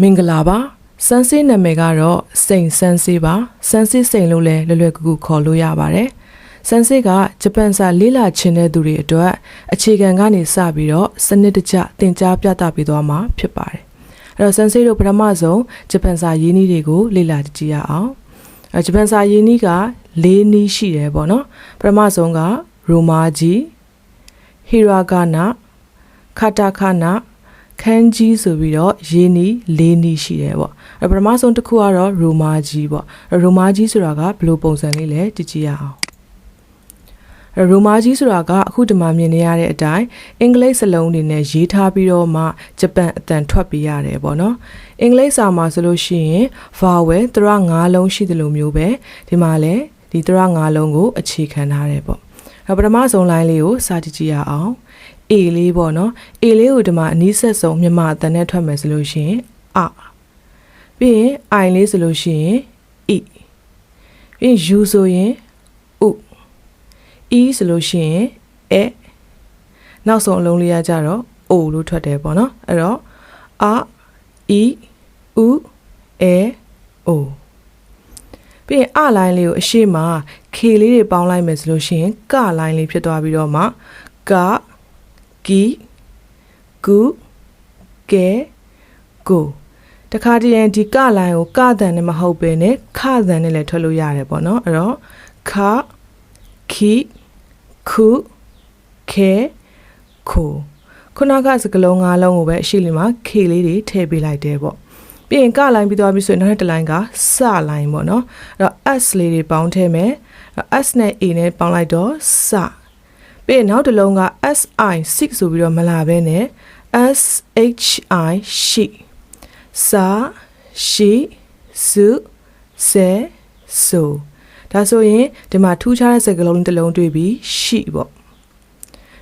မင်္ဂလာပါစန်းစေးနာမည်ကတော့စိန်စန်းစေးပါစန်းစေးစိန်လို့လည်းလွယ်လွယ်ကူကူခေါ်လို့ရပါတယ်စန်းစေးကဂျပန်စာလေးလာချင်တဲ့သူတွေအတွက်အခြေခံကနေစပြီးတော့စနစ်တကျသင်ကြားပြသပေးသွားမှာဖြစ်ပါတယ်အဲ့တော့စန်းစေးတို့ပထမဆုံးဂျပန်စာရင်းနှီးတွေကိုလေ့လာကြည့်ရအောင်အဲ့ဂျပန်စာရင်းနှီးက၄နည်းရှိတယ်ပေါ့နော်ပထမဆုံးကရိုမာဂျီဟီရာဂနာခတာခနာ ခန်းကြီးဆိုပြီးတော့ရင်းနီးလေးနီးရှိတယ်ပေါ့အဲ့ပထမဆုံးတစ်ခုကတော့ရိုမာကြီးပေါ့အဲ့ရိုမာကြီးဆိုတာကဘယ်လိုပုံစံလေးလဲကြည့်ကြည့်ရအောင်အဲ့ရိုမာကြီးဆိုတာကအခုဒီမှာမြင်နေရတဲ့အတိုင်းအင်္ဂလိပ်စလုံးတွေနဲ့ရေးထားပြီးတော့မှဂျပန်အတန်ထွက်ပေးရတယ်ပေါ့နော်အင်္ဂလိပ်စာမှာဆိုလို့ရှိရင် vowel သူရ၅လုံးရှိတယ်လို့မျိုးပဲဒီမှာလည်းဒီသူရ၅လုံးကိုအခြေခံထားတယ်ပေါ့အဲ့ပထမဆုံး line လေးကိုစာကြည့်ကြည့်ရအောင် A လေးပေါ့နော် A လေးကိုဒီမှာအနီးဆက်ဆုံးမြန်မာအတန်နဲ့ထွက်မယ်ဆိုလို့ရှိရင်အပြီးရင် I လေးဆိုလို့ရှိရင် E ပြီးရင် U ဆိုရင် U E ဆိုလို့ရှိရင်အဲနောက်ဆုံးအလုံးလေးကကြတော့ O လို့ထွက်တယ်ပေါ့နော်အဲ့တော့အ E U E O ပြီးရင်အလိုင်းလေးကိုအရှိမ K လေးတွေပေါင်းလိုက်မယ်ဆိုလို့ရှိရင်ကလိုင်းလေးဖြစ်သွားပြီးတော့မှက ကီကူကဲကိုတခါတည်းရင်ဒီကလိုင်းကိုကတန်နဲ့မဟုတ်ပဲနဲ့ခတန်နဲ့လည်းထွက်လို့ရတယ်ပေါ့နော်အဲ့တော့ခခီခုခဲခိုခုနကစကလုံး၅လုံးကိုပဲအရှိလီမှာ K လေးတွေထည့်ပေးလိုက်တယ်ပေါ့ပြီးရင်ကလိုင်းပြီးသွားပြီဆိုရင်နောက်တစ်လိုင်းကစလိုင်းပေါ့နော်အဲ့တော့ S လေးတွေပေါင်းထည့်မယ် S နဲ့ A နဲ့ပေါင်းလိုက်တော့စ ပြီးရင်နောက်တစ်လုံးက SI 6 ဆိုပြီးတော့မလာဘဲနဲ့ SHI ရှိစာရှိစုစေဆိုဒါဆိုရင်ဒီမှာထူးခြားတဲ့စကားလုံးတစ်လုံးတွေ့ပြီးရှိပေါ့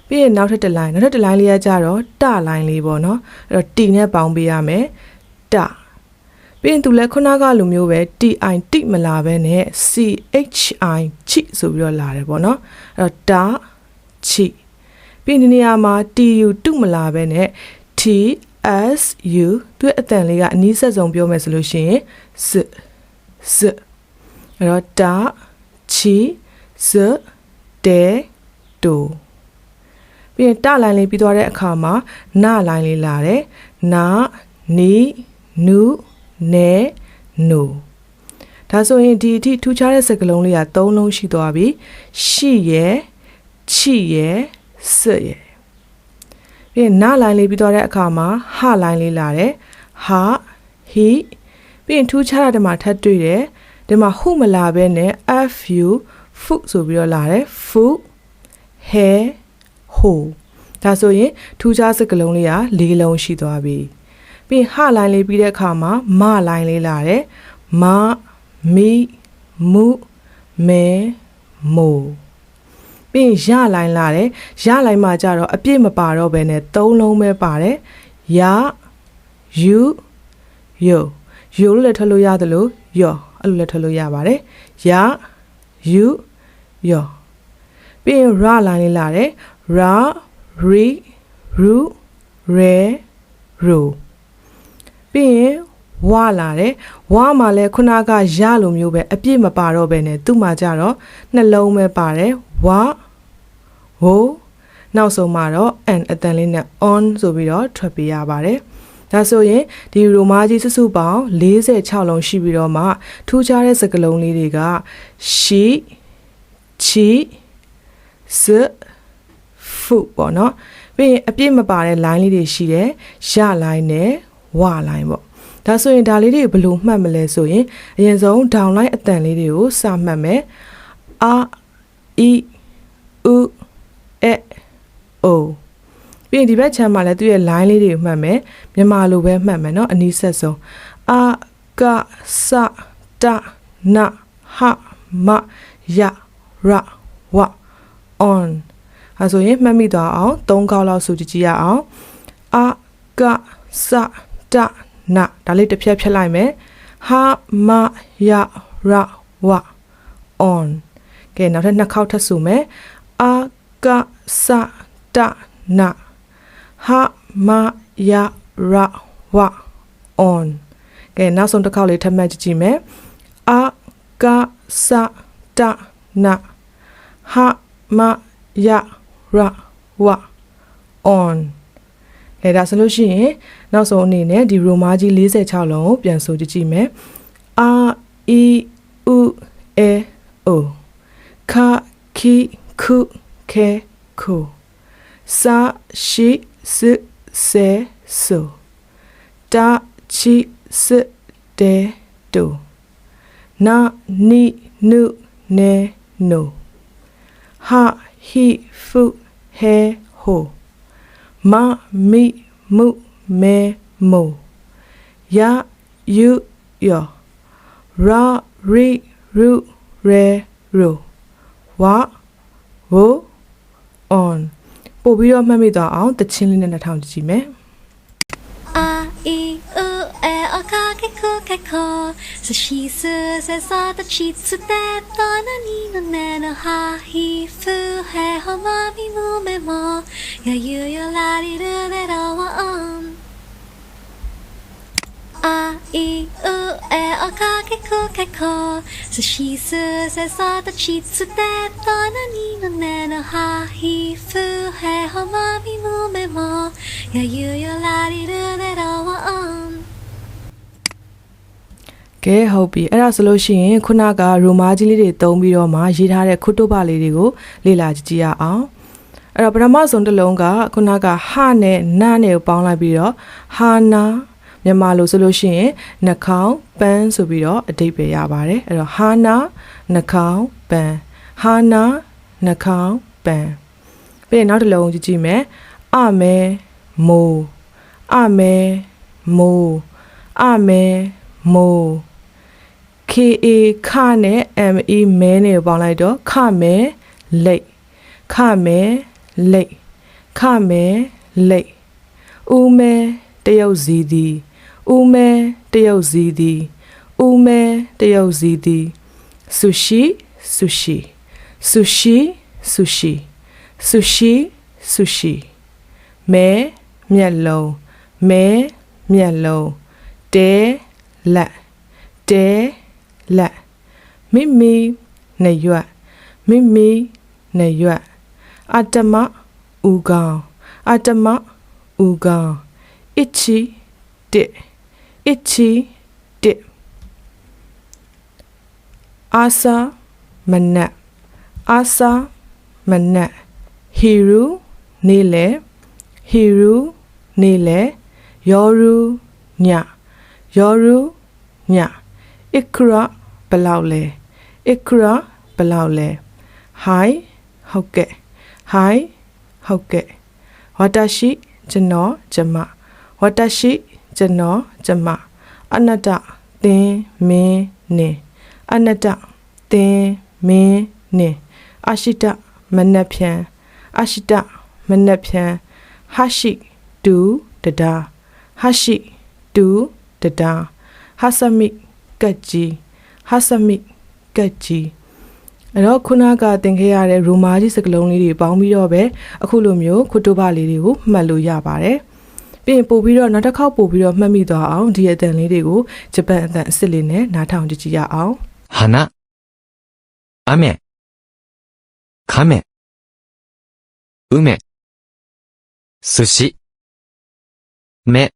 ပြီးရင်နောက်ထပ်တစ်လိုင်းနောက်ထပ်တစ်လိုင်းလေးကကြတော့တလိုင်းလေးပေါ့နော်အဲ့တော့ T နဲ့ပေါင်းပေးရမယ်တပြီးရင်သူလည်းခုနကလိုမျိုးပဲ TI တိမလာပဲနဲ့ CHI ချိဆိုပြီးတော့လာတယ်ပေါ့နော်အဲ့တော့တာ ချိပြီးဒီနေရာမှာ TU တုမလာပဲနဲ့ T S U သူ့အတန်လေးကအနီးဆက်ဆုံးပြောမယ်ဆိုလို့ရှိရင်စစအဲ့တော့တာချီစတဲတူပြီးရင်တလိုင်းလေးပြီးသွားတဲ့အခါမှာနလိုင်းလေးလာတယ်နာနီနုနဲနုဒါဆိုရင်ဒီအထိထူးခြားတဲ့စကားလုံးလေးက၃လုံးရှိသွားပြီရှိရဲ့ ချိရဲ့စရဲ့ပြီးရင်နလိုင်းလေးပြီးသွားတဲ့အခါမှာဟလိုင်းလေးလာတယ်ဟာဟီပြီးရင်ထူးခြားတာဒီမှာထပ်တွေ့တယ်ဒီမှာဟုမလာဘဲနဲ့ fu ဖုဆိုပြီးတော့လာတယ်ဖုဟဲဟိုဒါဆိုရင်ထူးခြားစကားလုံးလေးက၄လုံးရှိသွားပြီပြီးဟလိုင်းလေးပြီးတဲ့အခါမှာမလိုင်းလေးလာတယ်မမီမုမဲမို ပြီးရင်ရလိုင်းလာတယ်ရလိုင်းမှာကြတော့အပြည့်မပါတော့ဘဲနဲ့၃လုံးပဲပါတယ်ရယူယိုယိုလို့လည်းထပ်လို့ရတယ်လို့ယောအဲ့လိုလည်းထပ်လို့ရပါတယ်ရယူယောပြီးရင်ရလိုင်းလေးလာတယ်ရာရီရူရဲရူပြီးရင်ဝလာတယ်ဝမှာလဲခုနကရလိုမျိုးပဲအပြည့်မပါတော့ပဲနဲ့သူ့မှာကြတော့နှလုံးပဲပါတယ်ဝ ဟိုနောက်ဆုံးမှာတော့ an အတန်လေးနဲ့ on ဆိုပြီးတော့ထွက်ပေးရပါတယ်ဒါဆိုရင်ဒီရိုမာကြီးစုစုပေါင်း46လုံးရှိပြီးတော့မှထူးခြားတဲ့စကားလုံးလေးတွေကရှိချီစဖုပေါ့နော်ပြီးရင်အပြည့်မပါတဲ့ line လေးတွေရှိတယ်ရ line နဲ့ဝ line ပေါ့ဒါဆိုရင်ဒါလေးတွေဘယ်လိုမှတ်မလဲဆိုရင်အရင်ဆုံး down line အတန်လေးတွေကိုစမှတ်မယ်အာအီဥ အအိုပြီးရင်ဒီဘက်ချမ်းမှာလည်းသူ့ရဲ့ line လေးတွေကိုမှတ်မယ်မြန်မာလိုပဲမှတ်မယ်နော်အနီးဆက်ဆုံးအာကစတနဟမယရဝ on အဲဆိုရင်မှတ်မိသွားအောင်၃ခေါက်လောက်ဆိုကြည့်ရအောင်အာကစတနဒါလေးတစ်ဖြက်ဖြက်လိုက်မယ်ဟာမယရဝ on ကဲနောက်ထပ်နှစ်ခေါက်ထပ်ဆိုမယ် ကစတနဟာမယရဝ on ကဲနောက်ဆုံးတစ်ခေါက်လေးထပ်မှတ်ကြည့်ကြည့်မယ်အာကာစတနာဟာမယရဝ on အဲဒါဆိုလို့ရှိရင်နောက်ဆုံးအနေနဲ့ဒီရိုမာကြီး46လုံးကိုပြန်ဆိုကြည့်ကြည့်မယ် r e u e o ခခိခု ခေခုစာရှိစစေဆိုတာချီစတေတူနာနီနုနေနိုဟာဟီဖုဟေဟိုမမိမှုမဲမိုယယုယောရာရိရုရေရိုဝဝ on ပို့ပြီးတော့မှတ်မိသွားအောင်တချင်းလေးနဲ့နှာထောင်ကြည့်ကြည့်မယ် a i u e o ka ke ku ka ko so shi su se sa ta chi tsu te to na ni no ne no ha hi fu he ho ma mi mu me mo ya yu yu la ri ru de ra wa on a いうえおかけくけこすしすせさたちつてとなにのねのはひふへほまみむめもやゆよらりるでろわん ကဲဟုတ်ပြီအဲ့ဒါဆိုလို့ရှိရင်ခုနကရိုမာကြီးလေးတွေတုံးပြီးတော့မှရေးထားတဲ့ခုတုပလေးတွေကိုလေ့လာကြည့်ကြည့်ရအောင်အဲ့တော့ပထမဆုံးတစ်လုံးကခုနကဟနဲ့နနဲ့ကိုပေါင်းလိုက်ပြီးတော့ဟာနာ မြန်မာလိုဆိုလို့ရှိရင်နှာခေါင်းပန်းဆိုပြီးတော့အတိတ်ပဲရပါတယ်အဲ့တော့ဟာနာနှာခေါင်းပန်းဟာနာနှာခေါင်းပန်းပြီးရင်နောက်တစ်လုံးကြည့်ကြည့်မယ်အမဲမိုးအမဲမိုးအမဲမိုး KA ခနဲ့ ME မဲနဲ့ပေါင်းလိုက်တော့ခမဲလိတ်ခမဲလိတ်ခမဲလိတ်ဦးမဲတရုတ်စီသည် ဦးမဲတရုတ်စီသည်ဦးမဲတရုတ်စီသည်ဆူရှီဆူရှီဆူရှီဆူရှီဆူရှီဆူရှီမဲမျက်လုံးမဲမျက်လုံးတဲလက်တဲလက်မိမိနေရွက်မိမိနေရွက်အတ္တမဥကောင်အတ္တမဥကောင်အစ်ချီတစ် အစ်ချီတစ်အာစာမနက်အာစာမနက်ဟီရူနေလေဟီရူနေလေယောရူညယောရူညအစ်ခရာဘလောက်လဲအစ်ခရာဘလောက်လဲဟိုင်းဟုတ်ကဲ့ဟိုင်းဟုတ်ကဲ့ဝါတာရှိကျွန်တော်ကျမဝါတာရှိ ကျွန်တော်ကျမအနတ္တသင်မင်းနေအနတ္တသင်မင်းနေအရှိတမနက်ဖြန်အရှိတမနက်ဖြန်ဟရှိတူတဒါဟရှိတူတဒါဟဆမိကတ်ကြီးဟာဆမိကတ်ကြီးအဲ့တော့ခုနကသင်ခဲ့ရတဲ့ရိုမာကြီးစကလုံးလေးတွေပေါင်းပြီးတော့ပဲအခုလိုမျိုးခုတုပလေးတွေကိုမှတ်လို့ရပါတယ် ပြီးရင်ပို့ပြီးတော့နောက်တစ်ခေါက်ပို့ပြီးတော့မှတ်မိသွားအောင်ဒီအတန်လေးတွေကိုဂျပန်အတန်အစ်စ်လေးနဲ့နားထောင်ကြည့်ကြည့်ရအောင် 花、雨、亀、梅、寿司、目、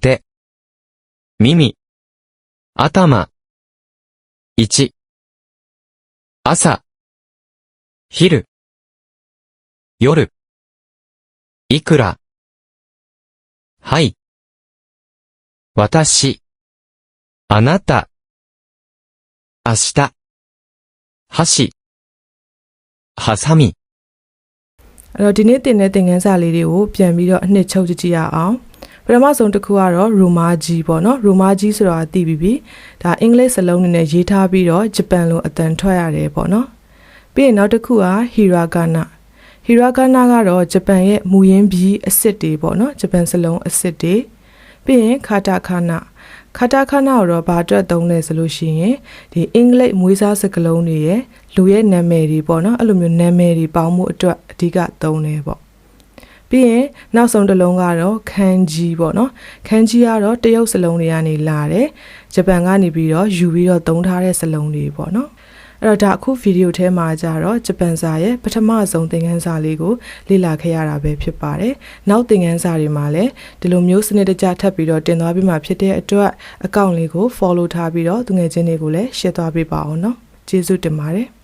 手、耳、頭、一、朝、昼、夜、いくら、 はい、私、あなた、明日。箸。ハサミ。 အဲ့တော့ဒီနေ့တင်တဲ့သင်ခန်းစာလေးတွေကိုပြန်ပြီးတော့အနှစ်ချုပ်ကြည့်ကြည့်ရအောင်ပထမဆုံးတစ်ခုကတော့ရိုမာကြီးပေါ့နော်ရိုမာကြီးဆိုတာသိပြီးပြီဒါအင်္ဂလိပ်စလုံးနဲ့ရေးထားပြီးတော့ဂျပန်လိုအတန်ထွက်ရတယ်ပေါ့နော်ပြီးရင်နောက်တစ်ခုကဟီရာဂနာ ဟီရာဂနာကတော့ဂျပန်ရဲ့မူရင်းပြီးအစ်စ်တွေပေါ့နော်ဂျပန်စလုံးအစ်စ်တွေပြီးရင်ခါတာခနာခါတာခနာကိုတော့ဘာအတွက်သုံးလဲဆိုလို့ရှိရင်ဒီအင်္ဂလိပ်မွေးစားစကားလုံးတွေရဲ့လူရဲ့နာမည်တွေပေါ့နော်အဲ့လိုမျိုးနာမည်တွေပေါင်းမှုအတွက်အဓိကသုံးတယ်ပေါ့ပြီးပြီးရင်နောက်ဆုံးတစ်လုံးကတော့ခန်းကြီးပေါ့နော်ခန်းကြီးကတော့တရုတ်စလုံးတွေကနေလာတယ်ဂျပန်ကနေပြီးတော့ယူပြီးတော့သုံးထားတဲ့စလုံးတွေပေါ့နော် အဲ့တော့ဒါအခုဗီဒီယိုထဲမှာကြတော့ဂျပန်စာရဲ့ပထမဆုံးသင်ခန်းစာလေးကိုလေ့လာခဲ့ရတာပဲဖြစ်ပါတယ်။နောက်သင်ခန်းစာတွေမှာလည်းဒီလိုမျိုးစနစ်တကျထပ်ပြီးတော့တင်သွားပြီးမှဖြစ်တဲ့အတွက်အကောင့်လေးကို follow ထားပြီးတော့သူငယ်ချင်းတွေကိုလည်း share သွားပေးပါအောင်နော်။ကျေးဇူးတင်ပါတယ်။